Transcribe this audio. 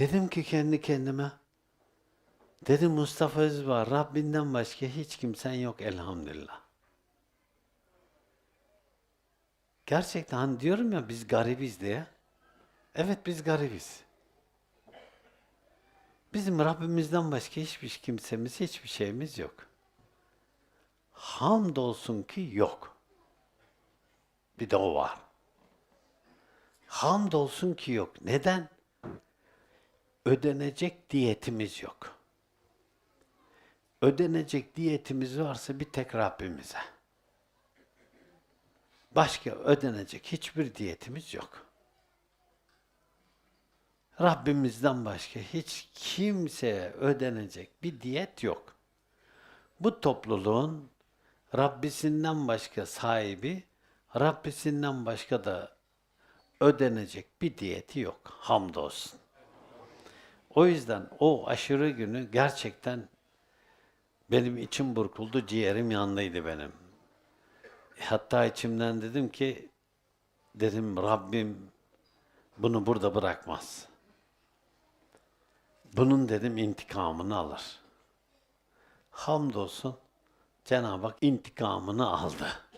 Dedim ki kendi kendime, dedim Mustafa Özbağ, Rabbinden başka hiç kimsen yok elhamdülillah. Gerçekten hani diyorum ya biz garibiz diye. Evet biz garibiz. Bizim Rabbimizden başka hiçbir kimsemiz, hiçbir şeyimiz yok. Hamdolsun ki yok. Bir de o var. Hamdolsun ki yok. Neden? Ödenecek diyetimiz yok. Ödenecek diyetimiz varsa bir tek Rabbimize. Başka ödenecek hiçbir diyetimiz yok. Rabbimizden başka hiç kimseye ödenecek bir diyet yok. Bu topluluğun Rabbisinden başka sahibi, Rabbisinden başka da ödenecek bir diyeti yok. Hamdolsun. O yüzden o aşırı günü gerçekten benim içim burkuldu, ciğerim yanlıydı benim. Hatta içimden dedim ki, dedim Rabbim bunu burada bırakmaz. Bunun dedim intikamını alır. Hamdolsun Cenab-ı Hak intikamını aldı.